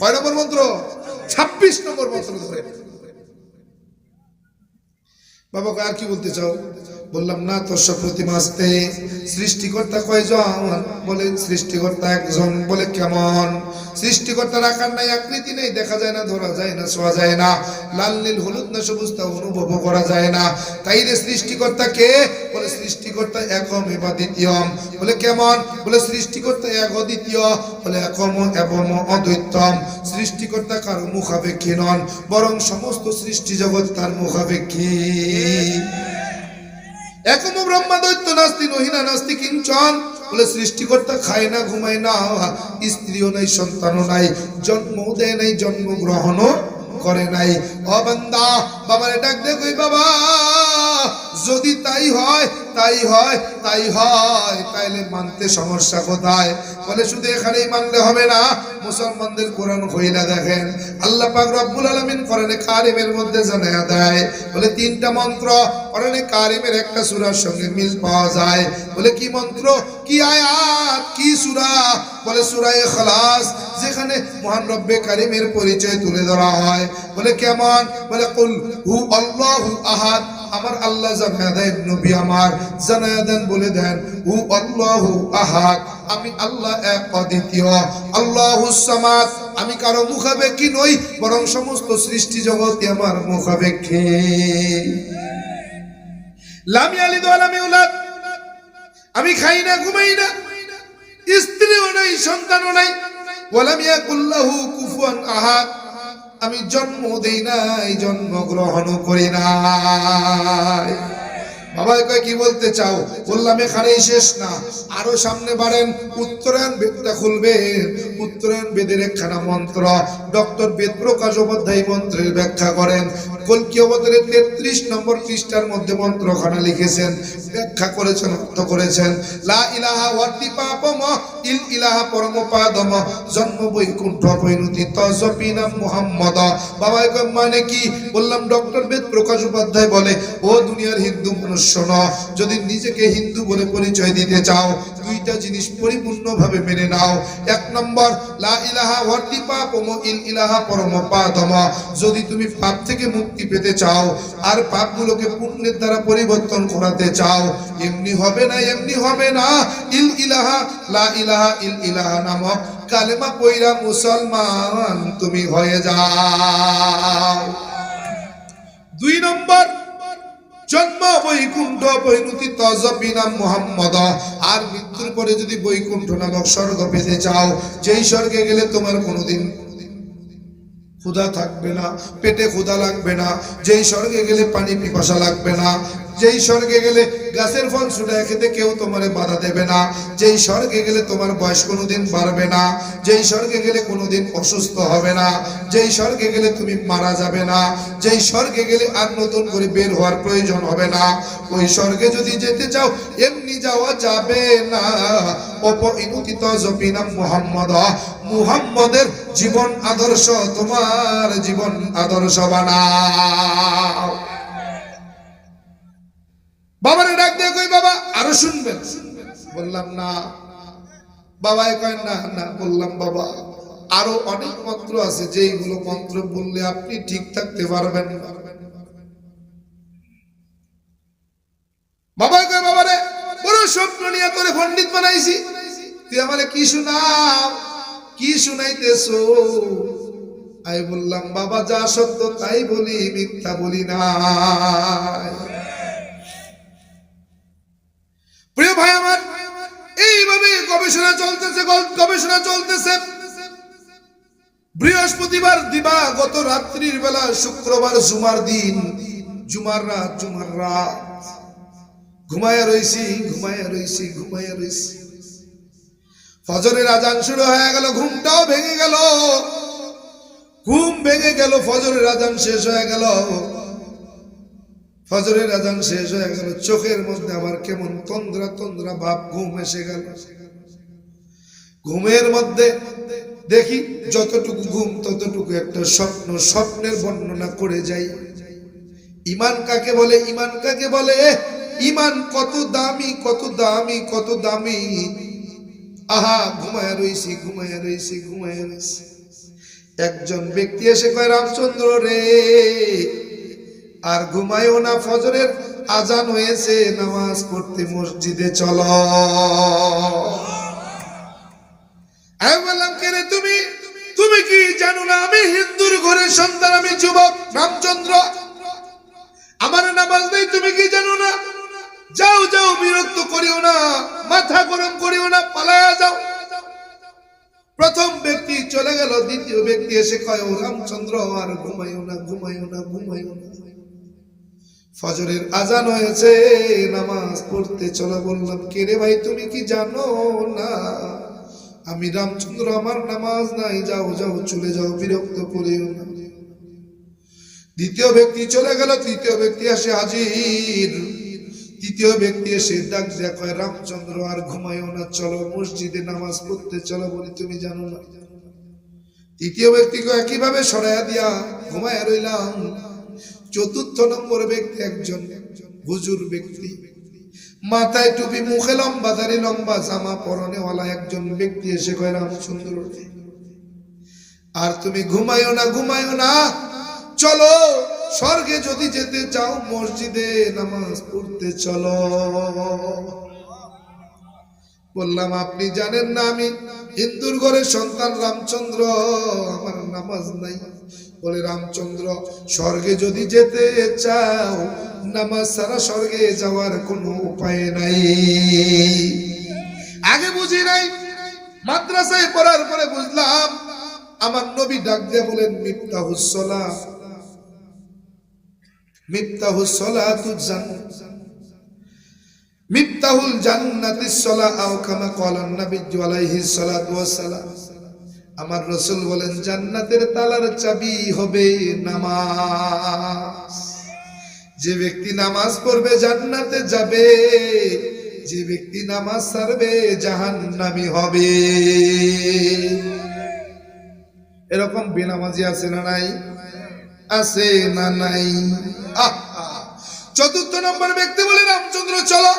কয় নম্বর মন্ত্র? ছাব্বিশ নম্বর মন্ত্র ধরে। বাবা আর কি বলতে চাও? বললাম, না তোর সব প্রতিমাসতে সৃষ্টিকর্তা কয়জন? বলে, সৃষ্টিকর্তা একজন। বলে, কেমন? সৃষ্টিকর্তার আকার নাই, আকৃতি নেই, দেখা যায় না, ধরা যায় না শোয়া যায় না। লাল, নীল, হলুদ না সবুজ, তা অনুভব করা যায় না। তাই রে সৃষ্টিকর্তা কে? বলে, সৃষ্টিকর্তা একম এবার দ্বিতীয়ম। বলে, কেমন? বলে, সৃষ্টিকর্তা এক অদ্বিতীয়। বলে, একম এবং অদ্বৈতম। সৃষ্টিকর্তা কারও মুখাপেক্ষী নন, বরং সমস্ত সৃষ্টি জগৎ তার মুখাপেক্ষী। একম ব্রহ্মা দৈত্য নাস্তি, নহিনা নাস্তি, কিঞ্চন। বলে সৃষ্টিকর্তা খায় না, ঘুমায় না। স্ত্রীও নাই, সন্তানও নাই, জন্মও দেয় নাই, জন্মগ্রহণও করে নাই। অবান্দা বাবারে ডাক দে কই বাবা। যদি তাই হয় তাই হয় তাই হয়, তাইলে মানতে সমস্যা কোথায়? বলে শুধু এখানেই মানলে হবে না, মুসলমানদের কোরআন কইলা দেখেন। আল্লাহ পাক রব্বুল আলামিন কোরআনে কারিমের মধ্যে জানায়া দেয়। বলে তিনটা মন্ত্র কোরআনে কারিমের একটা সুরার সঙ্গে মিল পাওয়া যায়। বলে কি মন্ত্র? কি আয়াত? কি সুরা? বলে সূরা ইখলাস, যেখানে মহান রব্বে কারিমের পরিচয় তুলে ধরা হয়। বলে কেমন? বলে কুল হু আল্লাহু আহাদ, আমার আল্লাহ জানায়া দেন নবী আমার। জানায়া দেন বলে দেন, হু আল্লাহু আহাদ, আমি আল্লাহ এক অদ্বিতীয়। আল্লাহু সামাদ, আমি কারও মুখাপেক্ষী নই, বরং সমস্ত সৃষ্টি জগতে আমার মুখাপেক্ষী। লামি আলি দোয়ালামি উলাদ। আমি খাই না, ঘুমাই না। স্ত্রীও নাই, সন্তানও নাই। ওয়ালামিয়া কুল্লাহু কুফুয়ান আহাদ। আমি জন্ম দেই নাই জন্মগ্রহণ করি নাই। বাবা কয়, কি বলতে চাও? বললাম, এখানেই শেষ না। আরও সামনে বাড়েন, উত্তরায়ণ বেদটা খুলবেন উত্তরায়ণ বেদের একখানা মন্ত্র। ডক্টর বেদ প্রকাশ উপাধ্যায় মন্ত্রের ব্যাখ্যা করেন। কলকি অবতারের তেত্রিশ নম্বর পৃষ্ঠার মধ্যে মন্ত্রখানা লিখেছেন, ব্যাখ্যা করেছেন, অর্থ করেছেন, লা ইলাহা ওয়াতি পাপম, ইল ইলাহা পরম পাদম জন্ম বৈকুণ্ঠ পৈনুতি তজপি নাম মুহাম্মদ বাবা মানে কি? বললাম, ডক্টর বেদ প্রকাশ উপাধ্যায় বলে, ও দুনিয়ার হিন্দু মানুষ শোনো যদি নিজেকে হিন্দু বলে পরিচয় দিতে চাও, দুইটা জিনিস পরিপূর্ণভাবে মেনে নাও। এক নম্বর যদি তুমি পাপ থেকে মুক্তি পেতে চাও, আর পাপগুলোকে পুণ্যের দ্বারা পরিবর্তন করাতে চাও, এমনি হবে না, এমনি হবে না। ইল ইলাহা, লা ইলাহা ইল ইলাহা নামক কালেমা পইরা মুসলমান তুমি হয়ে যাও। দুই নম্বর জন্ম বৈকুণ্ঠ পরিণতি তজবিনাম মোহাম্মদ। আর মৃত্যুর পরে যদি বৈকুণ্ঠ নামক স্বর্গ পেতে চাও, যেই স্বর্গে গেলে তোমার কোনোদিন ক্ষুধা থাকবে না, পেটে ক্ষুধা লাগবে না। যেই স্বর্গে গেলে পানি পিপাসা লাগবে না। যেই স্বর্গে গেলে গাছের ফল ছুটে খেতে কেউ তোমারে বাধা দেবে না। যেই স্বর্গে গেলে তোমার বয়স কোনোদিন বাড়বে না। যেই স্বর্গে গেলে কোনোদিন অসুস্থ হবে না। যেই স্বর্গে গেলে তুমি মারা যাবে না। যেই স্বর্গে গেলে আর নতুন করে বের হওয়ার প্রয়োজন হবে না। ওই স্বর্গে যদি যেতে চাও, এমনি যাওয়া যাবে না। অপরিণতিত জপিনা মুহাম্মদ। মুহাম্মদের জীবন আদর্শ, তোমার জীবন আদর্শ বানাও বাবারে ডাক দিয়ে কই বাবা? আরও শুনবেন। বললাম, না। বাবাই কয়, না না। বললাম, বাবা, আরও অনেক মন্ত্র আছে, যেইগুলো মন্ত্র বললে আপনি ঠিক থাকতে পারবেন না। বাবা কয় বাবারে বড় স্বপ্ন নিয়ে তোরে পণ্ডিত বানাইছি। তুই আমারে কি শোনাও? কি শুনাইতেছো? আমি বললাম, বাবা, যা সত্য তাই বলি, মিথ্যা বলি না প্রিয় ভাই আমার এইভাবে গবেষণা চলতেছে গবেষণা চলতেছে। বৃহস্পতিবার দিবা, গত রাত্রির বেলা, শুক্রবার জুমার দিন। জুমার রাত জুমার রাত। ঘুমায়া রইছি ঘুমায়া রইছি ঘুমায়া রইছি। ফজরের আজান শুরু হয়ে গেল, ঘুমটাও ভেঙে গেল। ঘুম ভেঙে গেল, ফজরের আজান শেষ হয়ে গেল। ফজরের আজান শেষ হয়ে গেল চোখের মধ্যে আবার কেমন তন্দ্রা তন্দ্রা ভাব, ঘুম এসে গেল। ঘুমের মধ্যে দেখি যতটুকু ঘুম, ততটুকু একটা স্বপ্ন, স্বপ্নের বর্ণনা করে যাই। ইমান কাকে বলে? ইমান কাকে বলে? ইমান কত দামি কত দামি কত দামি। আহা, ঘুমায় রইছি ঘুমায় রইছি ঘুমায় রইছি। একজন ব্যক্তি এসে কয়, রামচন্দ্র রে আর ঘুমায়ও না ফজরের, আজান হয়েছে, নামাজ পড়তে মসজিদে চল। না আমার নামাজ নেই, তুমি কি জানো না? যাও যাও, বিরক্ত করিও না, মাথা গরম করিও না, পালায়া যাও। প্রথম ব্যক্তি চলে গেল, দ্বিতীয় ব্যক্তি এসে কয়, ও রামচন্দ্র, আর ঘুমাইও না ঘুমাইও না ঘুমাইও না। ফজরের আজান হয়েছে, নামাজ পড়তে চলো বললাম, কে রে ভাই, তুমি কি জানো না? আমি রামচন্দ্র, আমার নামাজ নাই, যাও যাও, চলে যাও, বিরক্ত করিও না। দ্বিতীয় ব্যক্তি চলে গেল, তৃতীয় ব্যক্তি আসে হাজির। তৃতীয় ব্যক্তি এসে ডাক কয়, রামচন্দ্র, আর ঘুমায়ও না, চলো, মসজিদে নামাজ পড়তে চলো বলি, তুমি জানো না? তৃতীয় ব্যক্তিকে একইভাবে সরাইয়া দিয়া ঘুমায় রইলাম? চতুর্থ নম্বর ব্যক্তি একজন হুজুর ব্যক্তি। মাথায় টুপি মুখে লম্বা দাড়ি লম্বা জামা পরনেওয়ালা একজন ব্যক্তি এসে কয় রামচন্দ্র রে, আর তুমি ঘুমায়ও না ঘুমায়ও না। চলো স্বর্গে যদি যেতে চাও মসজিদে নামাজ পড়তে চলো। বললাম আপনি জানেন না আমি হিন্দুর ঘরের সন্তান রামচন্দ্র আমার নামাজ নাই। বলে, রামচন্দ্র, স্বর্গে যদি যেতে চাও, নামাজ ছাড়া স্বর্গে যাওয়ার কোনো উপায় নাই। আগে বুঝি নাই, মাদ্রাসায় পড়ার পরে বুঝলাম, আমার নবী ডাক দিয়ে বলেন মিফতাহুসলা মিফতাহুসলাতু জান্নাত মিফতাহুল জান্নাতিস সালাহ আও কামা ক্বালান নবী আলাইহিস সালাতু ওয়াস সালাম আমার রাসূল বলেন, জান্নাতের তালার চাবি হবে নামাজ। যে ব্যক্তি নামাজ পড়বে, জান্নাতে যাবে। যে ব্যক্তি নামাজ ছাড়বে জাহান্নামী হবে। এরকম বেনামাজি আছে না নাই? আছে না নাই। চতুর্থ নম্বর ব্যক্তি বলে, রামচন্দ্র, চলো।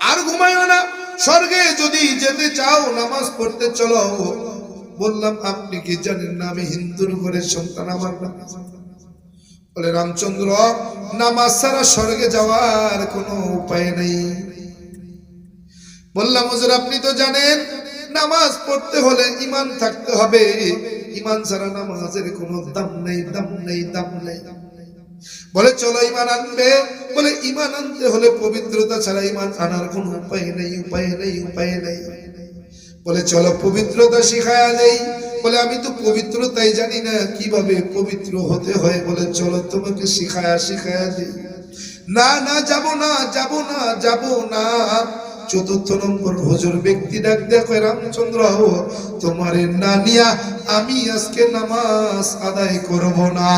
আর ঘুমাইও না। স্বর্গে যদি যেতে চাও, নামাজ পড়তে চলো। বললাম, আপনি কি জানেন না আমি হিন্দুর ঘরের সন্তান আমার নামাজ বলে, রামচন্দ্র, নামাজ ছাড়া স্বর্গে যাওয়ার কোনো উপায় নেই। বললাম, হুজুর, আপনি তো জানেন, নামাজ পড়তে হলে ইমান থাকতে হবে। ইমান ছাড়া নামাজের কোনো দাম নেই দাম নেই দাম নেই। বলে, চলো ইমান আনবে। বলে ইমান আনতে হলে পবিত্রতা ছাড়া ইমান আনার কোনো উপায় নেই উপায় নেই উপায় নেই। বলে, চলো, পবিত্রতা শিখায়া নেই বলে, আমি তো পবিত্রতাই জানি না কীভাবে পবিত্র হতে হয়। বলে, চলো, তোমাকে শিখায়া শিখায়া দেই। না না, যাব না যাব না যাব না। চতুর্থ নম্বর হুজুর ব্যক্তি ডাক, দেখো, রামচন্দ্র, তোমারে না নিয়া আমি আজকে নামাজ আদায় করব না।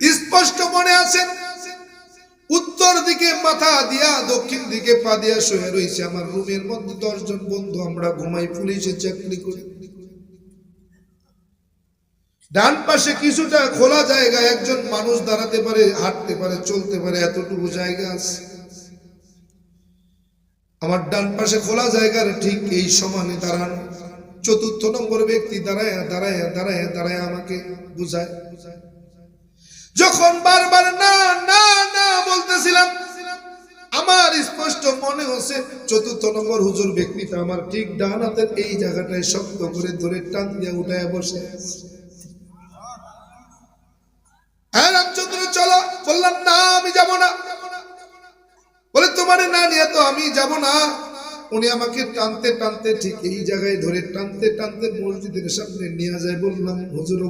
স্পষ্ট মনে আছে? উত্তর দিকে মাথা দিয়া, দক্ষিণ দিকে পা দিয়া শুয়ে রয়েছে আমার রুমের মধ্যে দশজন বন্ধু। আমরা ঘুমাই, পুলিশে চাকরি করি। ডান পাশে কিছুটা খোলা জায়গা, একজন মানুষ দাঁড়াতে পারে, হাঁটতে পারে, চলতে পারে, এতটুকু জায়গা আছে। আমার ডান পাশে খোলা জায়গার ঠিক এই সমানে দাঁড়ানো। চতুর্থ নম্বর ব্যক্তি দাঁড়ায় দাঁড়ায় দাঁড়ায় দাঁড়ায় আমাকে বুঝায় বুঝায়। যখন বারবার না না না বলতেছিলাম, আমার স্পষ্ট মনে হচ্ছে চতুর্থ নম্বর হুজুর ব্যক্তিটা আমার ঠিক ডান হাতের এই জায়গাটায় শক্ত করে ধরে টান দিয়ে উঠায় বসে বললাম, না, আমি যাব না। বলে, তোমার না তো আমি যাব না। উনি আমাকে টানতে টানতে ঠিক এই জায়গায় ধরে টানতে টানতে সামনে যায়। বললাম, হুজুর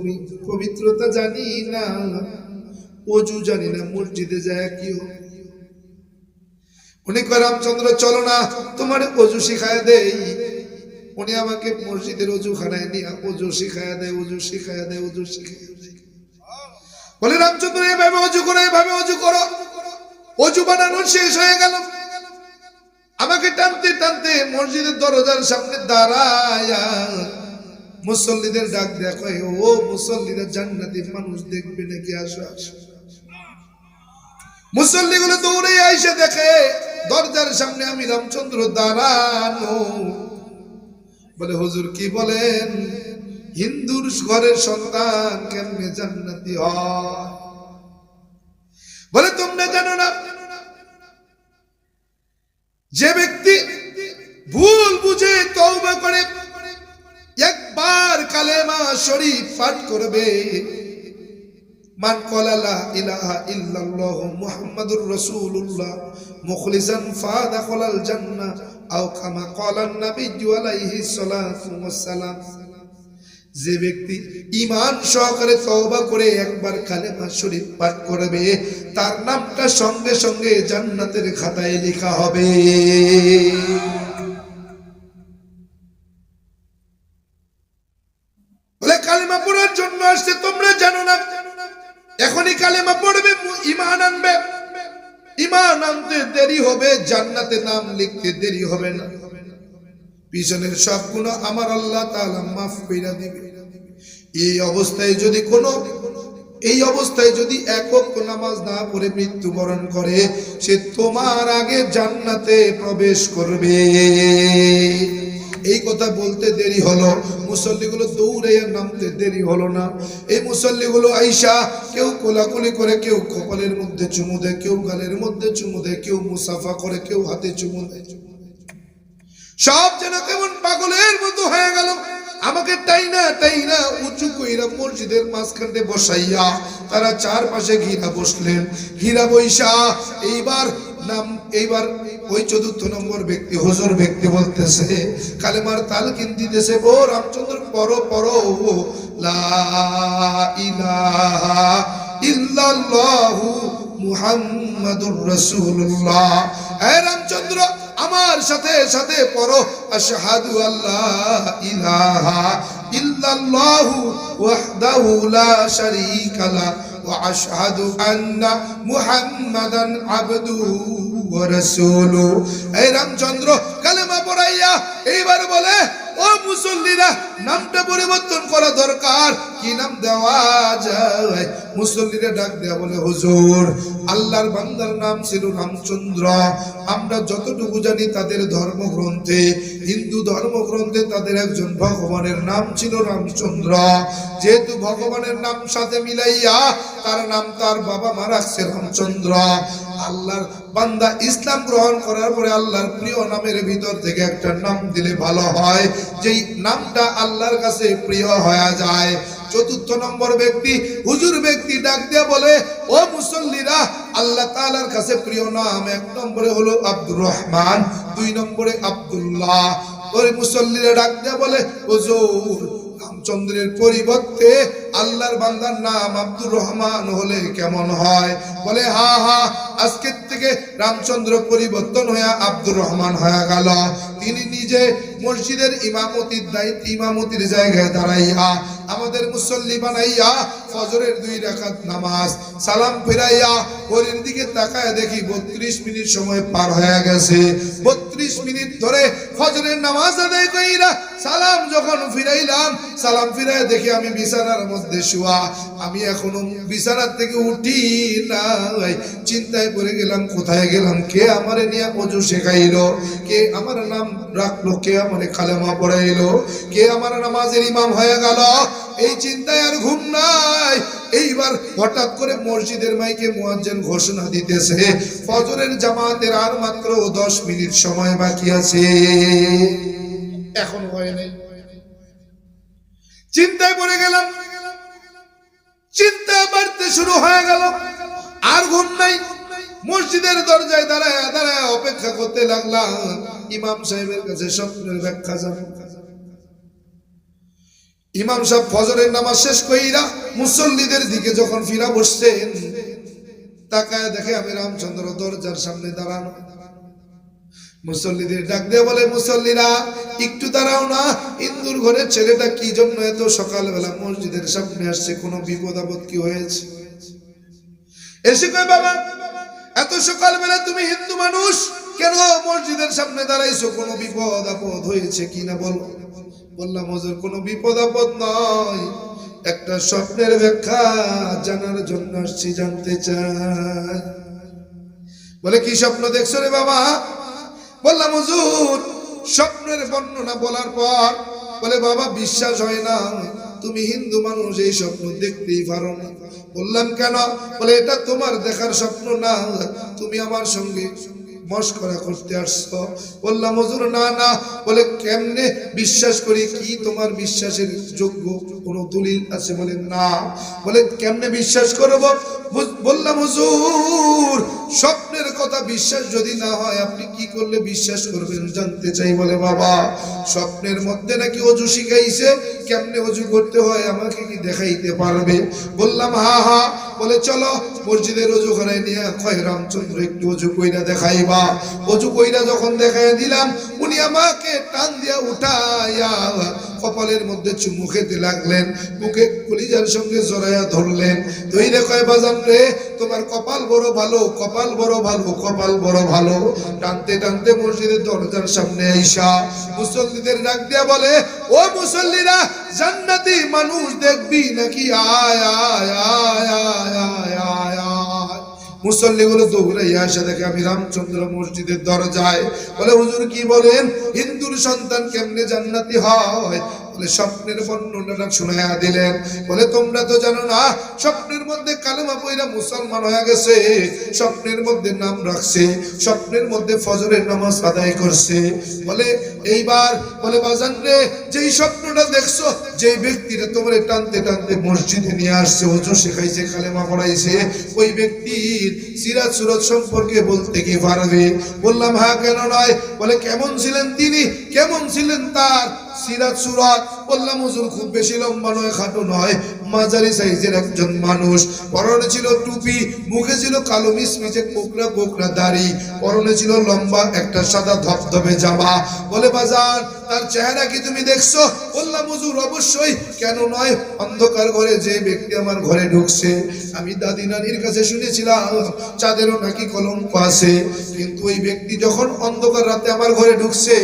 পবিত্রতা জানি না। অজু জানি না, মসজিদে যায় কি? উনি কয়, রামচন্দ্র, চলো না, তোমার অজু শিখায় দেই। উনি আমাকে মসজিদের অজু খানায় নিয়ে অজু শিখায় দেয়, অজু শিখায় দেয়, অজু শিখায় বলে, রামচন্দ্র, এভাবে অজু করো, এভাবে অজু করো। অজু বানানো শেষ হয়ে গেল। আমাকে টানতে টানতে মসজিদের দরজার সামনে দাঁড়ায়া মুসল্লিদের ডাক দেখো ও মুসল্লিরা জান্নাতি মানুষ দেখবে নাকি? আসো আসো। মুসল্লিগুলো দৌড়ে আইসে দেখে, দরজার সামনে আমি রামচন্দ্র দাঁড়ানো। বলে, হুজুর কি বলেন? হিন্দুর ঘরের সন্তান কেমনে জান্নাতি হয়? বলে, তোমরা জানো না, যে ব্যক্তি ভুল বুঝে তওবা করে, একবার কালেমা শরীফ পাঠ করবে যে ব্যক্তি ঈমান সহকারে তওবা করে একবার কালেমা শরীফ পাঠ করবে, তার নামটা সঙ্গে সঙ্গে জান্নাতের খাতায় লেখা হবে। বলে কালেমা পড়ার জন্য আসছে, তোমরা জানো না এখনই কালেমা পড়বে ইমান আনবে। ইমান আনতে দেরি হবে, জান্নাতে নাম লিখতে দেরি হবে না। পিছনের সব গুণ আমার আল্লাহ তাআলা মাফ কইরা দিবে। এই অবস্থায় যদি কোনো, এই অবস্থায় যদি একক নামাজ না পড়ে মৃত্যুবরণ করে, সে তোমার আগে জান্নাতে প্রবেশ করবে। এই কথা বলতে দেরি হলো। মুসল্লিগুলো দৌড়ে নামতে দেরি হলো না। এই মুসল্লিগুলো আইসা কেউ কোলাকুলি করে, কেউ কপালের মধ্যে চুমু দেয়, কেউ গালের মধ্যে চুমু দেয়, কেউ মুসাফা করে, কেউ হাতে চুমু দেয়। সব যেন কেমন পাগলের মতো হয়ে গেল। আমাকে তাই না তাই না, উঁচু কইরা মসজিদের মাঝখানে বসাইয়া তারা চারপাশে ঘিরা বসলেন। ঘিরা বৈশা এইবার নাম, এইবার ওই চতুর্থ নম্বর ব্যক্তি, হুজুর ব্যক্তি বলতেছে, কালেমার তালকিন দিতেছে, ও রামচন্দ্র পর পর এ রামচন্দ্র, আমার সাথে সাথে পড়ো, আশহাদু ইলাহা ইল্লাল্লাহু লা আন্না মুহাম্মাদান আবদুহু। এই রামচন্দ্র কালেমা পড়াইয়া এইবার বলে, ও মুসল্লিরা, নামটা পরিবর্তন করা দরকার। কি নাম দেওয়া যায়? মুসল্লিরা ডাক দেয়া বলে, হুজুর, আল্লাহর বান্দার নাম ছিল রামচন্দ্র। আমরা যতটুকু জানি তাদের ধর্মগ্রন্থে, হিন্দু ধর্মগ্রন্থে তাদের একজন ভগবানের নাম ছিল রামচন্দ্র। যেহেতু ভগবানের নাম সাথে মিলাইয়া তার নাম তার বাবা মা রাখছে রামচন্দ্র। আল্লাহর বান্দা ইসলাম গ্রহণ করার পরে আল্লাহর প্রিয় নামের ভিতর থেকে একটা নাম দিলে ভালো হয়। যেই নামটা আল্লাহর কাছে প্রিয় হয়ে যায়। চতুর্থ নম্বর ব্যক্তি, হুজুর ব্যক্তি ডাক দিয়ে বলে, ও মুসল্লিরা, আল্লাহ তাআলার কাছে প্রিয় নাম এক নম্বরে হলো আব্দুর রহমান, দুই নম্বরে আব্দুল্লাহ। ওই মুসল্লিরা ডাক দিয়ে বলে, হুজুর রামচন্দ্রের পরিবর্তে আল্লাহর বান্দার নাম আব্দুর রহমান হলে কেমন হয়? বলে, হা হা, আজকের থেকে রামচন্দ্র পরিবর্তন হয়ে আব্দুর রহমান হয়ে গেল। তিনি নিজে মসজিদের ইমামতির দায়িত্ব, ইমামতির জায়গায় দাঁড়াইয়া, আমাদের মুসল্লি বানাইয়া ফজরের দুই রাকাত নামাজ, সালাম ফিরাইয়া ঘড়ির দিকে তাকায় দেখি বত্রিশ মিনিট সময় পার হয়ে গেছে। বত্রিশ মিনিট ধরে ফজরের নামাজ আদায় কইরা সালাম যখন ফিরাইলাম, সালাম ফিরাই দেখি আমি বিছানার মধ্যে শুয়া। আমি এখনও বিছানার থেকে উঠি নাই। চিন্তায় পড়ে গেলাম, কোথায় গেলাম? কে আমারে নিয়ে অজু শেখাইলো? কে আমার নাম রাখল কে আমারে কালেমা পড়াইলো কে আমার নামাজের ইমাম হয়ে গেল? এই চিন্তায় আর ঘুম নাই। এইবার হঠাৎ করে মসজিদের মাইকে মুয়াজ্জিন ঘোষণা দিতেছে, ফজরের জামাতের আর মাত্র দশ মিনিট সময় বাকি আছে। এখন হয় নাই। চিন্তায় পড়ে গেলাম। চিন্তা বাড়তে শুরু হয়ে গেল। আর ঘুম নাই। মসজিদের দরজায় দাঁড়ায় দাঁড়ায় অপেক্ষা করতে লাগলাম। ইমাম সাহেবের কাছে স্বপ্নের ব্যাখ্যা জানো। ইমাম সাহেব ফজরের নামাজ শেষ কইরা মুসল্লিদের দিকে যখন ফিরা বসছেন, তাকায় দেখে আমি রামচন্দ্র দরজার সামনে দাঁড়ানো। মুসল্লিদের ডাক দিয়ে বলে, মুসল্লিরা, একটু দাঁড়াও না। ইন্দুর ঘরের ছেলেটা কি জন্য এত সকালবেলা মসজিদের সামনে আসছে? কোনো বিপদ আপদ কি হয়েছে? এসে কয়, বাবা এত সকালবেলা তুমি হিন্দু মানুষ, কেন মসজিদের সামনে দাঁড়াইছো? কোনো বিপদ আপদ হয়েছে কিনা বলো? বললাম, হজুর, কোনো বিপদ আপদ নয়। একটা স্বপ্নের ব্যাখ্যা জানার জন্য আসছি, জানতে চাই। বলে, কি স্বপ্ন দেখছ রে বাবা? বললাম, হুজুর, স্বপ্নের বর্ণনা বলার পর। বলে, বাবা, বিশ্বাস হয় না, তুমি হিন্দু মানুষ, এই স্বপ্ন দেখতেই পারো না। বললাম, কেন? বলে, এটা তোমার দেখার স্বপ্ন না, তুমি আমার সঙ্গে মস্করা করতে আসছো। বললাম, হজুর, না না। বলে, কেমনে বিশ্বাস করি? কি তোমার বিশ্বাসের যোগ্য? কোনো দলিল আছে? বলে, না। বলে, কেমনে বিশ্বাস করব? বললাম, হুজুর, স্বপ্নের কথা বিশ্বাস যদি না হয়, আপনি কি করলে বিশ্বাস করবেন? জানতে চাই, বলে বাবা। স্বপ্নের মধ্যে নাকি অজু শিখাইছে? কেমনে অজু করতে হয় আমাকে কি দেখাইতে পারবে? বললাম, হা হা। বলে, চলো মসজিদের অজু ঘরায় নিয়ে কয় রামচন্দ্র একটু অজু কইরা দেখাইবা। অজু কইরা যখন দেখাই দিলাম, উনি আমাকে টান দিয়া উঠাইয়া কপালের মধ্যে চুমু খেতে লাগলেন বুকে কলিজার সঙ্গে জড়াইয়া ধরলেন। তুই দেখো বাজান রে, তোমার কপাল বড় ভালো, কপাল বড় ভালো, কপাল বড় ভালো। টানতে টানতে মসজিদের দরজার সামনে আইসা মুসল্লিদের ডাক দিয়া বলে, ও মুসল্লিরা, জান্নাতি মানুষ দেখবি নাকি? আয় আয় আয় আয় আয় আয় আয়। মুসল্লিগুলো দৌড়াইয়া আসে দেখে আমি রামচন্দ্র মসজিদের দরজায়। বলে, হুজুর কি বলেন? সন্তান কেমনে জান্নাতি হয়? বলে স্বপ্নের বর্ণনাটা শোনায়া দিলেন। বলে, তোমরা তো জানো না, স্বপ্নের মধ্যে কালেমা পইরা মুসলমান হয়ে গেছে, স্বপ্নের মধ্যে নাম রাখছে, স্বপ্নের মধ্যে ফজরের নামাজ আদায় করছে। বলে, এইবার, বলে, বাজান রে, যেই স্বপ্নটা দেখছ, যেই ব্যক্তিটা তোমার টানতে টানতে মসজিদে নিয়ে আসছে ওজু শেখাইছে, কালেমা পড়াইছে, ওই ব্যক্তির সিরাজ সুরত সম্পর্কে বলতে কি পারবে? বললাম হ্যাঁ কেন নয়? বলে, কেমন ছিলেন তিনি? কেমন ছিলেন তার? সিরাজ সুরাত বললাম, হুজুর, খুব বেশি লম্বা নয়, খাটো নয়। মাঝারি সাইজের একজন মানুষ। পরনে ছিল টুপি, মুখে ছিল কালো মিসমিচে কোকড়া কোকড়া দাড়ি। পরনে ছিল লম্বা একটা সাদা ধবধবে জামা। বলে বাজার তার চেহারা কি তুমি দেখছ? বললাম, হুজুর, অবশ্যই। কেন নয়? অন্ধকার ঘরে যে ব্যক্তি আমার ঘরে ঢুকছে, আমি দাদি নানির কাছে শুনেছিলাম, চাঁদেরও নাকি কলঙ্ক আছে। কিন্তু ওই ব্যক্তি যখন অন্ধকার রাতে আমার ঘরে ঢুকছে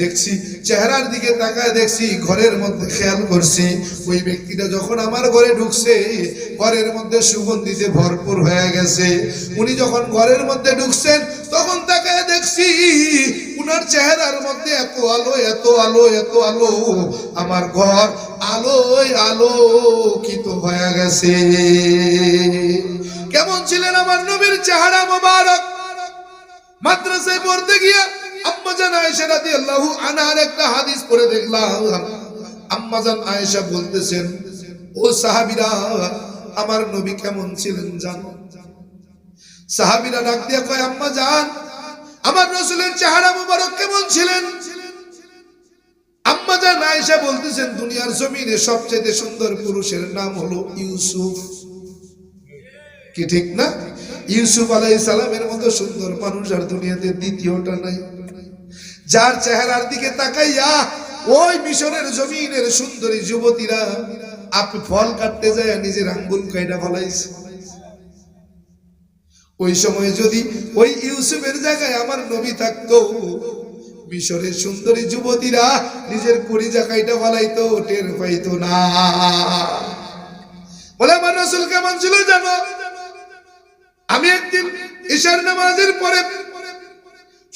দেখছি, চেহারার দিকে তাকায় দেখছি, ঘরের মধ্যে খেয়াল করছি, ওই ব্যক্তিটা যখন আমার ঘরে ঢুকছে, ঘরের মধ্যে সুগন্ধিতে ভরপুর হয়ে গেছে। উনি যখন ঘরের মধ্যে ঢুকছেন, তখন তাকায় দেখছি, উনার চেহারার মধ্যে এত আলো এত আলো এত আলো। আমার ঘর আলোয় আলোকিত হয়ে গেছে। কেমন ছিলেন আমার নবীর চেহারা মোবারক? মাদ্রাসায় পড়তে গিয়া আম্মা জান আয়েশা রাদিয়াল্লাহু আনহার একটা হাদিস পড়ে দেখলাম। আম্মা জান আয়েশা বলতেছেন, ও সাহাবীরা, আমার নবী কেমন ছিলেন জানো? সাহাবীরা ডাক দিয়ে কয়, আম্মা জান, আমার রাসূলের চেহারা মোবারক কেমন ছিলেন? আম্মা জান আয়েশা বলতেছেন, দুনিয়ার জমিনে সবচেয়ে সুন্দর পুরুষের নাম হলো ইউসুফ। কি ঠিক না? ইউসুফ আলাই সালামের মতো সুন্দর মানুষ আর দুনিয়াতে দ্বিতীয়টা নাই। যার চেহারার দিকে তাকাইয়া ওই মিশরের জমিনের সুন্দরী যুবতীরা আপনি ফল কাটতে যায়, নিজের আঙ্গুল কাইটা ফলাইছে। ওই সময় যদি ওই ইউসুফের জায়গায় আমার নবী থাকতো, মিশরের সুন্দরী যুবতীরা নিজের কুড়ি জায়গাটা ফলাইতো, টের পাইতো না। বলে, আমার রসুল কেমন ছিল জানো? আমি একদিন ঈশার নামাজের পরে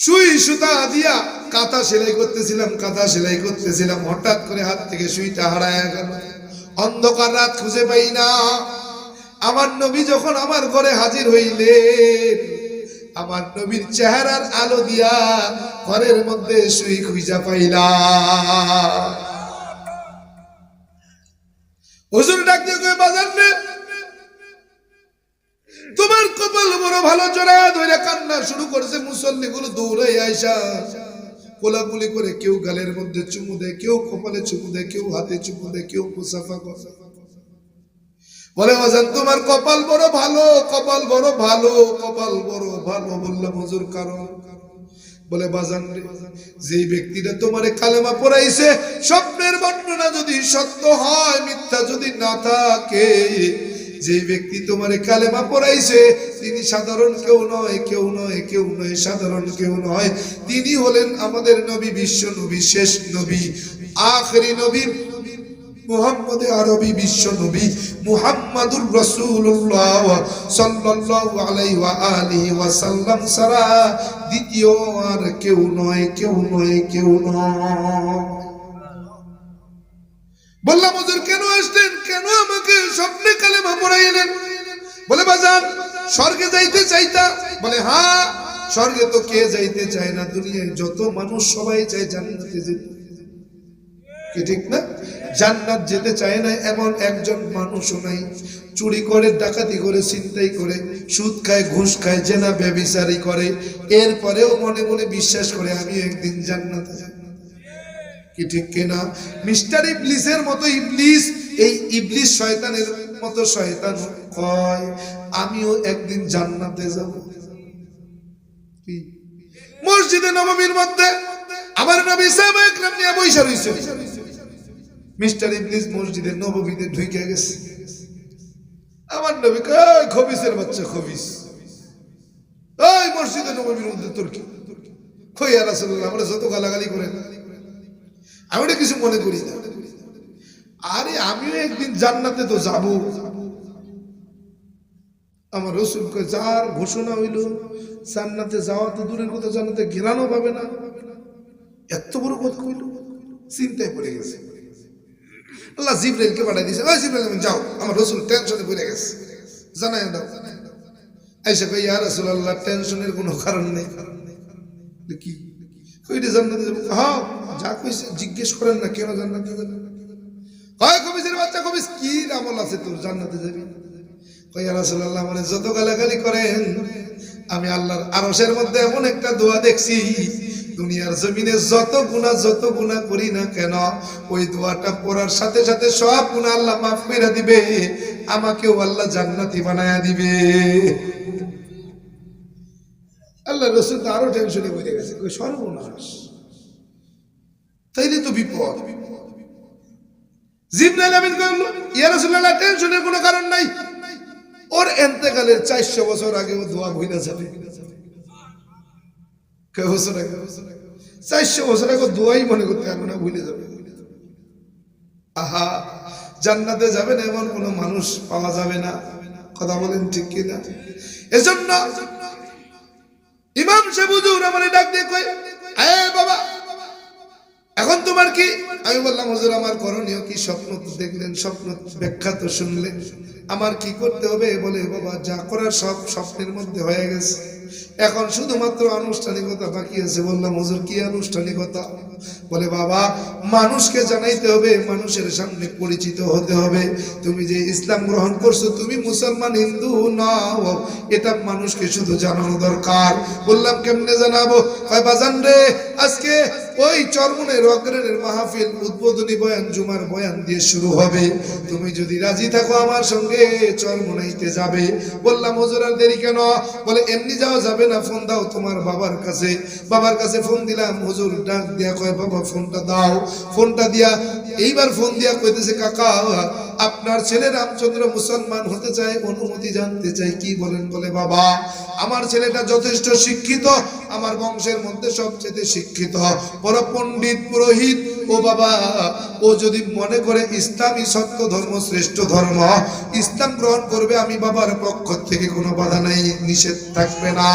সুই সুতা দিয়া কাঁথা সেলাই করতেছিলাম, কাঁথা সেলাই করতেছিলাম, হঠাৎ করে হাত থেকে সুইটা হারায় গেল। অন্ধকার রাত খুঁজে পাই না। আমার নবী যখন আমার ঘরে হাজির হইলেন, আমার নবীর চেহারার আলো দিয়া ঘরের মধ্যে সুই খুঁজা পাইলা হুজুর ডাক দিয়ে বাজার তোমার কপাল বড় ভালো, জোড়া ধরে কান্না শুরু করেছে। মুসল্লি গুলো দৌড়াই আইসা কোলাকুলি করে কেউ গালের মধ্যে চুমু দেয়, কেউ কপালে চুমু দেয়, কেউ হাতে চুমু দেয়, কেউ মুসাফা করে। বলে বাজান তোমার কপাল বড় ভালো, কপাল বড় ভালো, কপাল বড় ভালো বললাম হুজুর, কারণ? বলে, বাজান যে ব্যক্তিটা তোমারে কালেমা পড়াইছে, স্বপ্নের বর্ণনা যদি সত্য হয়, মিথ্যা যদি না থাকে যে ব্যক্তি তোমারে কালেমা পড়াইছে, তিনি সাধারণ কেউ নয় কেউ নয় কেউ নয়, সাধারণ কেউ নয়। তিনি হলেন আমাদের নবী, বিশ্ব নবী, শেষ নবী, আখরি নবী দ্বিতীয় আর কেউ নয় কেউ নয় কেউ নয়। বললাম, হুজুর, কেন আসলেন? কেন আমাকে স্বপ্নে কালেমা পড়াইলেন? বলে, বাজান, স্বর্গে যাইতে চাইতা? বলে হ্যাঁ স্বর্গে তো কে যাইতে চায় না? দুনিয়ায় যত মানুষ সবাই চায় জান্নাতে যেতে। কি ঠিক না? জান্নাত যেতে চায় না এমন একজন মানুষও নাই। চুরি করে, ডাকাতি করে চিন্তাই করে, সুদ খায়, ঘুষ খায়, জেনা ব্যবিচারি করে। এরপরেও মনে মনে বিশ্বাস করে, আমি একদিন জান্নাতে যাব। কি ঠিক কিনা? মিস্টার ইবলিসের মতো ইবলিস, এই ইবলিস শয়তানের মতো শয়তান আমিও একদিন জান্নাতে যাব? মসজিদে নবমীর মধ্যে আবার নবী সাহেব একরাম নিয়ে বৈশা রইছে। মিস্টার ইবলিস মসজিদের নবমীতে ঢুকে গেছে। আমার নবী কয় খবিসের বাচ্চা, খবিস। ওই মসজিদে নবমীর মধ্যে তোর কি? কইয়া রাসূলুল্লাহ আমরা যত গালাগালি করেন আমি ওটা কিছু মনে করি না। আরে আমিও একদিন জান্নাতে তো যাব। আমার রসুলকে যার ঘোষণা হইল জান্নাতে যাওয়া তো দূরের কথা জান্নাতে ঘেরানো পাবে না। এত বড় কথা হইল চিন্তায় পড়ে গেছে। আল্লাহ জিব্রাইলকে পাঠাই দিয়েছে ওই জিব্রাইল তুমি যাও। আমার রসুল টেনশনে পড়ে গেছে। জানাই দাও। আইসা কই ইয়া রাসূলুল্লাহ টেনশনের কোনো কারণ নেই। বলে, কি? জান্নাতে হ্যাঁ যা কইছে জিজ্ঞেস করেন না, কেন জান্নাতে হয় কবিসের বাচ্চা কবিস কি আমল আছে তোর জান্নাতে ইয়া রাসূলুল্লাহ যত গালাগালি করেন, আমি আল্লাহর আরশের মধ্যে এমন একটা দোয়া দেখছি, দুনিয়ার জমিনে যত গুনাহ যত গুনাহ করি না কেন, ওই দোয়াটা পড়ার সাথে সাথে সব গুনাহ আল্লাহ মাফ করে দিবে, আমাকেও আল্লাহ জান্নাতি বানায়া দিবে। আল্লাহ রসুল তো আরও টেনশনে বেড়ে গেছে, কই সর্বনাশ। তাইলে তো বিপদ। আমিন কইল, ইয়া রাসূলুল্লাহ টেনশনের কোনো কারণ নাই। ওর 400 বছর আগে ও দোয়া যাবে। বছর আগে? 400 বছর আগে দোয়াই মনে করতে পারবে না, ভুলে যাবে। আহা, জান্নাতে যাবেন এমন কোনো মানুষ পাওয়া যাবে না। কথা বলেন ঠিক কিনা? এজন্য ইমাম হুজুর আমারে ডাক দিয়ে কই বাবা, এখন তোমার কি? আমি বললাম, হুজুর, আমার করণীয় কি? স্বপ্ন দেখলেন, স্বপ্ন ব্যাখ্যা তো শুনলেন। আমার কি করতে হবে? বলে, বাবা, যা করার সব স্বপ্নের মধ্যে হয়ে গেছে। এখন শুধুমাত্র আনুষ্ঠানিকতা বাকি আছে। বললাম, হুজুর, কি আনুষ্ঠানিকতা? বলে, বাবা, মানুষকে জানাইতে হবে, মানুষের সামনে পরিচিত হতে হবে। তুমি যে ইসলাম গ্রহণ করছ, তুমি মুসলমান, হিন্দু নাও এটা মানুষকে শুধু জানানো দরকার। বললাম, কেমনে জানাব? কয়, বাজান রে, আজকে ওই চরমনের অগ্রণের মাহফিল উদ্বোধনী বয়ান, জুমার বয়ান দিয়ে শুরু হবে। তুমি যদি রাজি থাকো আমার সঙ্গে, চরমনাইতে যাবে। বললাম, হুজুর, আর দেরি কেন? বলে, এমনি যাওয়া যাবে না, ফোন দাও তোমার বাবার কাছে। বাবার কাছে ফোন দিলাম, হুজুর ডাক দিয়া কয়, বাবা, ফোনটা দাও। ফোনটা দিয়া এইবার ফোন দিয়া কইতেছে, কাকা, আপনার ছেলে রামচন্দ্র মুসলমান হতে চায়, অনুমতি জানতে চাই। কি বলেন, বলে, বাবা, আমার ছেলেটা যথেষ্ট শিক্ষিত, আমার বংশের মধ্যে সবচেয়ে শিক্ষিত। বড় পণ্ডিত, পুরোহিত। ও বাবা, ও যদি মনে করে ইসলামই সত্য ধর্ম, শ্রেষ্ঠ ধর্ম, ইসলাম গ্রহণ করবে, আমি বাবার পক্ষ থেকে কোনো বাধা নাই, নিষেধ থাকবে না।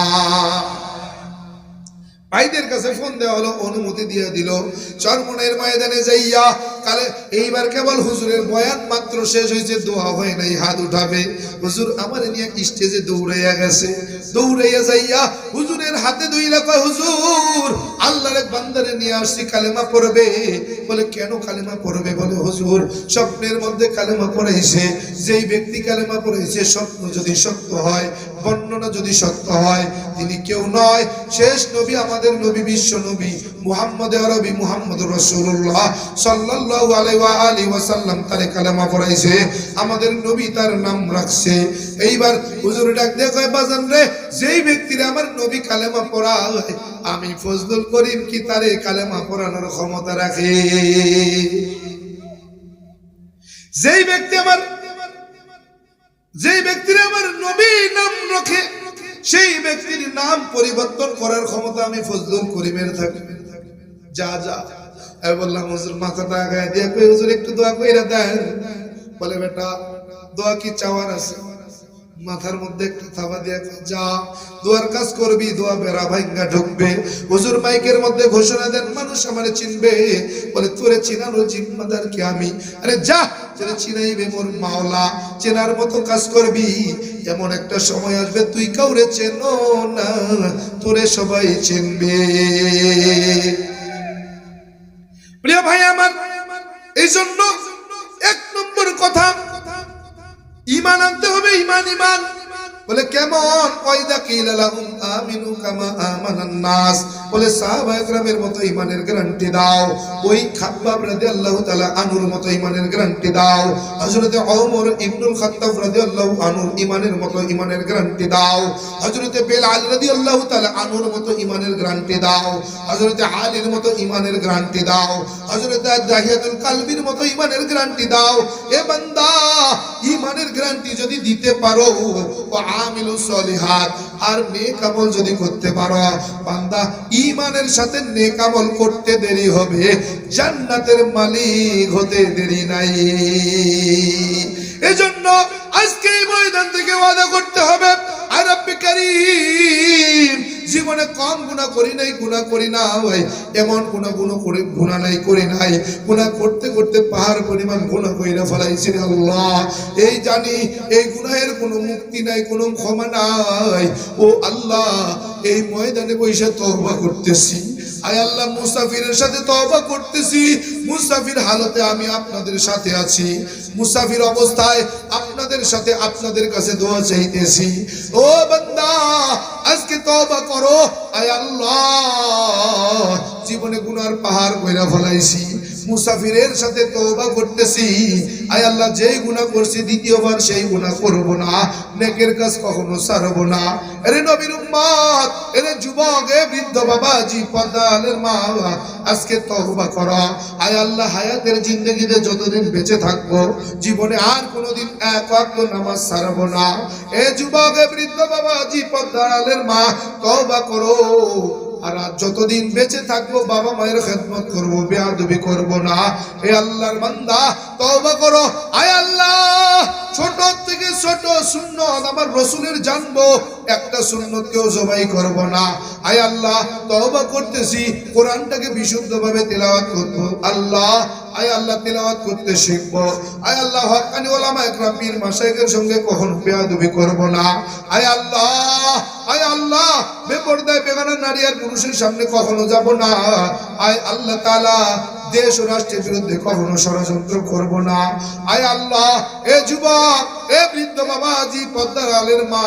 ভাইদের কাছে ফোন দেওয়া হলো অনুমতি দিয়ে দিল। চরমনের ময়দানে যাইয়া কালে এইবার কেবল হুজুরের বয়ান মাত্র শেষ হয়েছে, দোয়া হয় নাই, হাত উঠাবে। হুজুর আমার নিয়ে স্টেজে দৌড়াইয়া গেছে। দৌড়াইয়া যাইয়া হুজুরের হাতে ধুইলা কয়, হুজুর, আল্লাহর এক বান্দারে নিয়ে আসছি, কালেমা পড়বে। বলে, কেন কালেমা পড়বে? বলে, হুজুর, স্বপ্নের মধ্যে কালেমা পড়াইছে। যেই ব্যক্তি কালেমা পড়াইছে, স্বপ্ন যদি সত্য হয়, বর্ণনা যদি সত্য হয়, তিনি কেউ নয়। শেষ নবী আমাদের নবী, বিশ্ব নবী, মুহাম্মদ আরবি মুহাম্মদ রসুল্লাহ রাসূলুল্লাহ আমাদের নবী তার নাম রাখছে। এইবার হুজুর ডাক দিয়ে বাজান রে, যেই ব্যক্তির আমার নবী কালেমা পড়ায় আমি ফজলুল করিম কি তারে কালেমা পড়ানোর ক্ষমতা রাখে? যেই ব্যক্তি আমার, যেই ব্যক্তির আমার নবী নাম রাখে, সেই ব্যক্তির নাম পরিবর্তন করার ক্ষমতা আমি ফজলুল করিমের থাকি। যা যা। আমি বললাম, হুজুর, মাথাটা গায়ে দিয়ে হুজুর, একটু দোয়া কইরা দেন। বলে, বেটা, দোয়া কি চাওয়ার আছে? মাথার মধ্যে একটু থাবা দিয়ে যা, দোয়ার কাজ করবি, দোয়া বেড়া ভাঙ্গা ঢুকবে। হুজুর, মাইকের মধ্যে ঘোষণা দেন, মানুষ আমারে চিনবে। বলে, তোরে চিনানোর জিম্মাদার কি আমি। আরে, যা, তোরে চিনাইবে মোর মাওলা, চেনার মতো কাজ করবি। এমন একটা সময় আসবে, তুই কাউরে চেনো না, তোরে সবাই চিনবে। প্রিয় ভাই আমার এই জন্য এক নম্বর কথা ইমান আনতে হবে ইমান ইমান বলে, কেমন? কয়দা কিলালাহুম আমিনু কামা আমানান নাস। বলে সাহাবা একরামের মতো ইমানের গ্যারান্টি দাও। ওই খাব্বাব রাদিয়াল্লাহু তাআলা আনুর মতো ইমানের গ্যারান্টি দাও। হযরতে ওমর ইবনুল খাত্তাব রাদিয়াল্লাহু আনুর ইমানের মতো ইমানের গ্যারান্টি দাও। হযরতে বেলাল রাদিয়াল্লাহু তাআলা আনুর মতো ইমানের গ্যারান্টি দাও। হযরতে আলীর মতো ইমানের গ্যারান্টি দাও। হযরতে দাহিয়াতুল কালবির মতো ইমানের গ্যারান্টি দাও। এ বান্দা ইমানের গ্যারান্টি যদি দিতে পারো, ও আমিলু সলিহাত আর নেক আমল যদি করতে পারো, বান্দা ইমানের সাথে নেক আমল করতে দেরি হবে। জান্নাতের মালিক হতে দেরি নাই। এজন্য আজকে এই ময়দান থেকে ওয়াদা করতে হবে আর আপনি জীবনে কম গুণা করি নাই, গুণা করি না ভাই এমন গুণা গুণ করে, গুণা নাই, করি নাই। গুণা করতে করতে পাহাড় পরিমাণ গুণা কইরা ফেলাইছি রে আল্লাহ। এই জানি, এই গুনাহের কোনো মুক্তি নাই, কোনো ক্ষমা নাই। ও আল্লাহ, এই ময়দানে বসে তহবা করতেছি। আয় আল্লাহ, মুসাফিরের সাথে তওবা করতেছি। মুসাফির হালতে আমি আপনাদের সাথে আছি। মুসাফির অবস্থায় আপনাদের সাথে আপনাদের কাছে দোয়া চাইতেছি। ও বান্দা, আজকে তওবা করো। আয় আল্লাহ, জীবনে গুনার পাহাড় কইরা ফলাইছি। মুসাফিরের সাথে তওবা করতেছি। আয় আল্লাহ, যেই গুনাহ করছি দ্বিতীয়বার সেই গুনাহ করব না। নেকের কাজ কখনো ছাড়ব না। আরে নবীর উম্মত, এরে যুবক, এ বৃদ্ধ বাবাজি পদ্মালের মা আজকে তওবা করো। আয় আল্লাহ, হায়াতের জিন্দগিতে যতদিন বেঁচে থাকব, জীবনে আর কোনোদিন এক ওয়াক্ত নামাজ ছাড়ব না। এ যুবক, এ বৃদ্ধ বাবাজি পদ্মালের মা, তওবা করো। আর যতদিন বেঁচে থাকব বাবা মায়ের খেদমত করব বেয়াদবি করব না। এ আল্লাহর বান্দা করো। আয় আল্লাহ, ছোট থেকে ছোট সুন্নত আমার রসুলের জানব। একটা জবাই না। আয় আল্লাহ করতেছি, কোরআনটাকে তেলাওয়াত আল্লাহ, আয় আল্লাহ তেলাওয়াত করতে শিখব। আয় আল্লাহ, হকানি ওলামা একরাম মাশাইখের সঙ্গে কখনো না। আয় আল্লাহ আয় আল্লাহ বেগানা নারী আর পুরুষের সামনে কখনো যাব না। আয় আল্লাহ তাআলা দেশ ও রাষ্ট্রের বিরুদ্ধে কখনো ষড়যন্ত্র করব না। আয় আল্লাহ, এ যুবক, এ বৃদ্ধ বাবাজি, পদ্মার আলের মা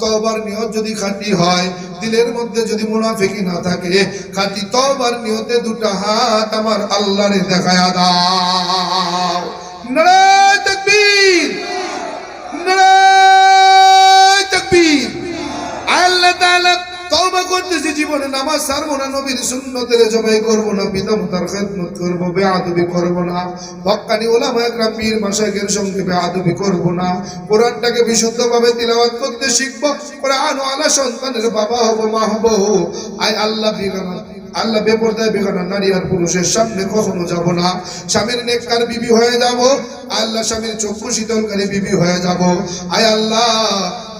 তবার নিয়ত যদি খাঁটি হয়, দিলের মধ্যে যদি মুনাফিকি না থাকে, খাঁটি তবার নিয়তে দুটা হাত আমার আল্লাহরে দেখায়া দাও। নারায় আল্লাহ তওবা করতেছি জীবনে, নামাজ ছাড়বো না, নবীর সুন্নতের জবাই করব না খেদমত করব, বেআদবি করব না। ওলামা একরাম পীর সঙ্গে বেআদবি করব না। কোরআনটাকে তিলাওয়াত করতে শিখব। কোরআন সন্তানের বাবা হব, মা হব। আল্লাহ বিগানা, আল্লাহ বেপরদায় বেগানা, নারী আর পুরুষের সামনে কখনো যাব না। স্বামীর নেককার বিবি হয়ে যাব, আল্লাহ স্বামীর চক্ষু শীতলকারী বিবি হয়ে যাব। আয় আল্লাহ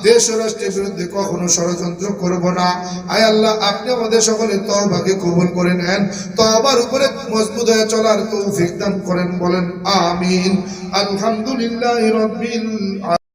দেশ রাষ্ট্রের বিরুদ্ধে কখনো ষড়যন্ত্র করব না। আয় আল্লাহ, আপনি আমাদের সকলের তবাকে কবুল করে নেন। তো আবার উপরে মজবুত হয়ে চলার তৌফিক দান করেন, বলেন, আমিন। আলহামদুলিল্লাহ